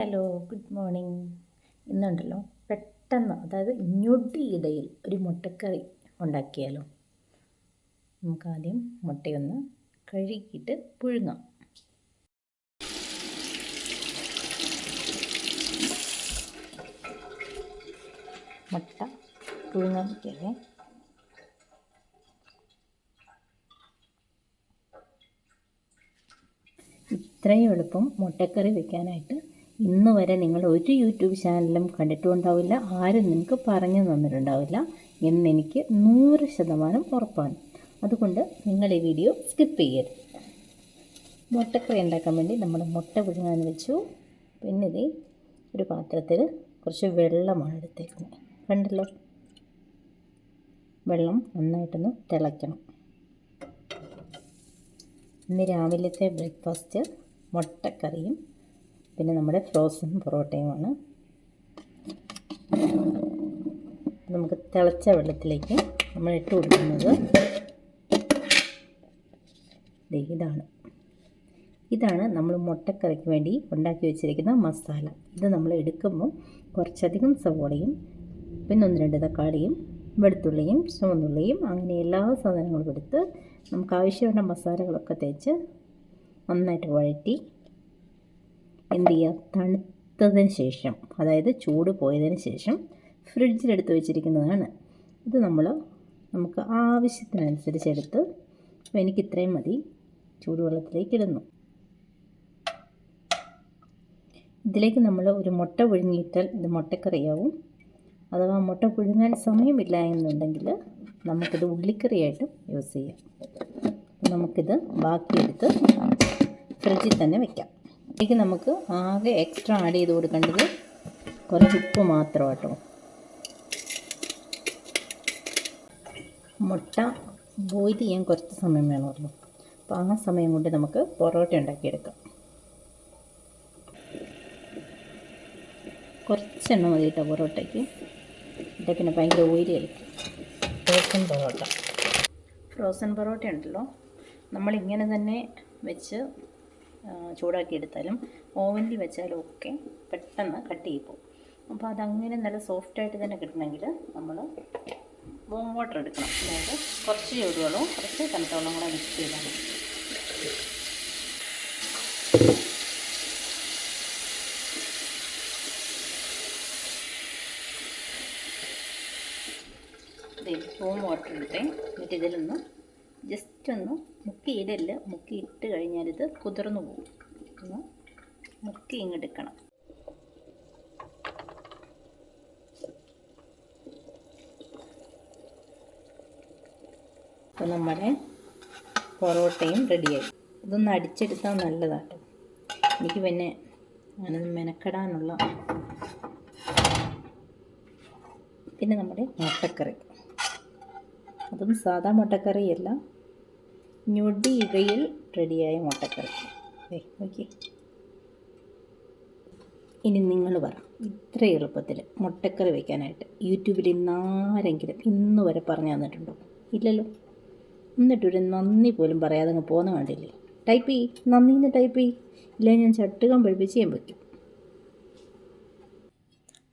Hello good morning. ഇന്നുണ്ടല്ലോ പെട്ടെന്ന് അതായത് ഞൊടിയിടയിൽ ഒരു മുട്ടക്കറി ഉണ്ടാക്കിയാലോ. നമുക്കാദ്യം മുട്ടയൊന്ന് കഴുകിയിട്ട് പുഴുങ്ങാം. മുട്ട പുഴുങ്ങാൻ വയ്ക്കല്ലേ ഇത്രയും എളുപ്പം മുട്ടക്കറി വെക്കാനായിട്ട് ഇന്ന് വരെ നിങ്ങൾ ഒരു യൂട്യൂബ് ചാനലും കണ്ടിട്ടുണ്ടാവില്ല ആരും നിങ്ങൾക്ക് പറഞ്ഞു തന്നിട്ടുണ്ടാവില്ല എന്നെനിക്ക് നൂറ് ശതമാനം ഉറപ്പാണ്. അതുകൊണ്ട് നിങ്ങൾ ഈ വീഡിയോ സ്കിപ്പ് ചെയ്യരുത്. മുട്ടക്കറി ഉണ്ടാക്കാൻ വേണ്ടി നമ്മൾ മുട്ട പുഴുങ്ങാൻ വെച്ചു. പിന്നെ ഇത് ഒരു പാത്രത്തിൽ കുറച്ച് വെള്ളമാണ് എടുത്തേക്കുന്നത്. കണ്ടല്ലോ? വെള്ളം നന്നായിട്ടൊന്ന് തിളയ്ക്കണം. ഇന്ന് രാവിലത്തെ ബ്രേക്ക്ഫാസ്റ്റ് മുട്ടക്കറിയും പിന്നെ നമ്മുടെ ഫ്രോസൺ പൊറോട്ടയുമാണ്. നമുക്ക് തിളച്ച വെള്ളത്തിലേക്ക് നമ്മൾ ഇട്ട് കൊടുക്കുന്നത് ഇതാണ്. ഇതാണ് നമ്മൾ മുട്ടക്കറിക്ക് വേണ്ടി ഉണ്ടാക്കി വെച്ചിരിക്കുന്ന മസാല. ഇത് നമ്മൾ എടുക്കുമ്പോൾ കുറച്ചധികം സവോളയും പിന്നെ ഒന്ന് രണ്ട് തക്കാളിയും വെളുത്തുള്ളിയും ചുവന്നുള്ളിയും അങ്ങനെ എല്ലാ സാധനങ്ങളും എടുത്ത് നമുക്ക് ആവശ്യമുള്ള മസാലകളൊക്കെ തേച്ച് നന്നായിട്ട് വഴറ്റി എന്ത് ചെയ്യുക തണുത്തതിന് ശേഷം അതായത് ചൂട് പോയതിന് ശേഷം ഫ്രിഡ്ജിലെടുത്ത് വെച്ചിരിക്കുന്നതാണ്. ഇത് നമ്മൾ നമുക്ക് ആവശ്യത്തിനനുസരിച്ച് എടുത്ത് എനിക്ക് ഇത്രയും മതി. ചൂടുവെള്ളത്തിലേക്ക് ഇടുന്നു. ഇതിലേക്ക് നമ്മൾ ഒരു മുട്ട പുഴുങ്ങിയിട്ടാൽ ഇത് മുട്ടക്കറിയാവും. അഥവാ മുട്ട പുഴുങ്ങാൻ സമയമില്ല എന്നുണ്ടെങ്കിൽ നമുക്കിത് ഉള്ളിക്കറിയായിട്ട് യൂസ് ചെയ്യാം. നമുക്കിത് ബാക്കിയെടുത്ത് ഫ്രിഡ്ജിൽ തന്നെ വെക്കാം. ഇതിലേക്ക് നമുക്ക് ആകെ എക്സ്ട്രാ ആഡ് ചെയ്ത് കൊടുക്കേണ്ടത് കുറച്ച് ഉപ്പ് മാത്രം കേട്ടോ മുട്ട ബോയിൽ ചെയ്യാൻ കുറച്ച് സമയം വേണമല്ലോ. അപ്പോൾ ആ സമയം കൊണ്ട് നമുക്ക് പൊറോട്ട ഉണ്ടാക്കിയെടുക്കാം. കുറച്ചെണ്ണ മതി കേട്ടോ പൊറോട്ടയ്ക്ക്. എന്നിട്ട് പിന്നെ ഭയങ്കര ഓയിലി ആയിരിക്കും. ഫ്രോസൺ പൊറോട്ട. ഫ്രോസൺ പൊറോട്ട ഉണ്ടല്ലോ നമ്മളിങ്ങനെ തന്നെ വെച്ച് ചൂടാക്കി എടുത്താലും ഓവനിൽ വെച്ചാലും ഒക്കെ പെട്ടെന്ന് കട്ട് പോകും അപ്പോൾ അതങ്ങനെ നല്ല സോഫ്റ്റായിട്ട് തന്നെ കിട്ടണമെങ്കിൽ നമ്മൾ വോം വാട്ടർ എടുക്കണം. അതായത് കുറച്ച് ചൂടുവെള്ളവും കുറച്ച് തണുത്തവെള്ളം കൂടെ മിക്സ് ചെയ്താൽ മതി. വോം വാട്ടർ എടുത്തേ. എന്നിട്ട് ഇതിലൊന്ന് ജസ്റ്റ് ഒന്ന് മുക്കി ഇടല്ല മുക്കി ഇട്ട് കഴിഞ്ഞാൽ ഇത് കുതിർന്നു പോകും ഒന്ന് മുക്കി ഇങ്ങെടുക്കണം അപ്പോൾ നമ്മുടെ പൊറോട്ടയും റെഡിയായി. ഇതൊന്ന് അടിച്ചെടുത്താൽ നല്ലതാണ് എനിക്ക് പിന്നെ അങ്ങനെ മെനക്കെടാനുള്ള പിന്നെ നമ്മുടെ മുട്ടക്കറി. അതും സാധാ മുട്ടക്കറിയല്ല. ഞൊടി ഇവയിൽ റെഡിയായ മുട്ടക്കറി. ഓക്കെ ഇനി നിങ്ങൾ പറ ഇത്ര എളുപ്പത്തിൽ മുട്ടക്കറി വയ്ക്കാനായിട്ട് യൂട്യൂബിൽ ഇന്നാരെങ്കിലും ഇന്ന് വരെ പറഞ്ഞു തന്നിട്ടുണ്ടോ? ഇല്ലല്ലോ. എന്നിട്ടൊരു നന്ദി പോലും പറയാതെ അങ്ങ് പോകുന്ന കണ്ടില്ലേ? ടൈപ്പ് ചെയ്യ്. നന്ദി എന്ന് ടൈപ്പ് ചെയ്യ്. ഇല്ല ഞാൻ ചട്ടുകം പഴിപ്പിച്ച് ഞാൻ വയ്ക്കും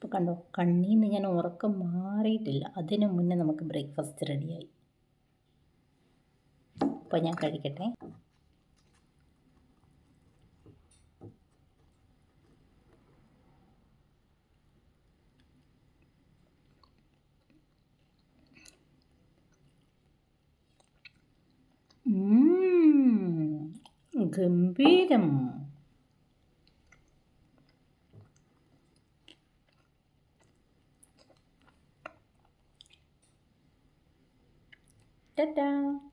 അപ്പോൾ കണ്ടോ? കണ്ണിൽ നിന്ന് ഞാൻ ഉറക്കം മാറിയിട്ടില്ല. അതിന് മുന്നേ നമുക്ക് ബ്രേക്ക്ഫാസ്റ്റ് റെഡിയായി അപ്പോൾ ഞാൻ കഴിക്കട്ടെ. ഗംഭീരം. Ta-da!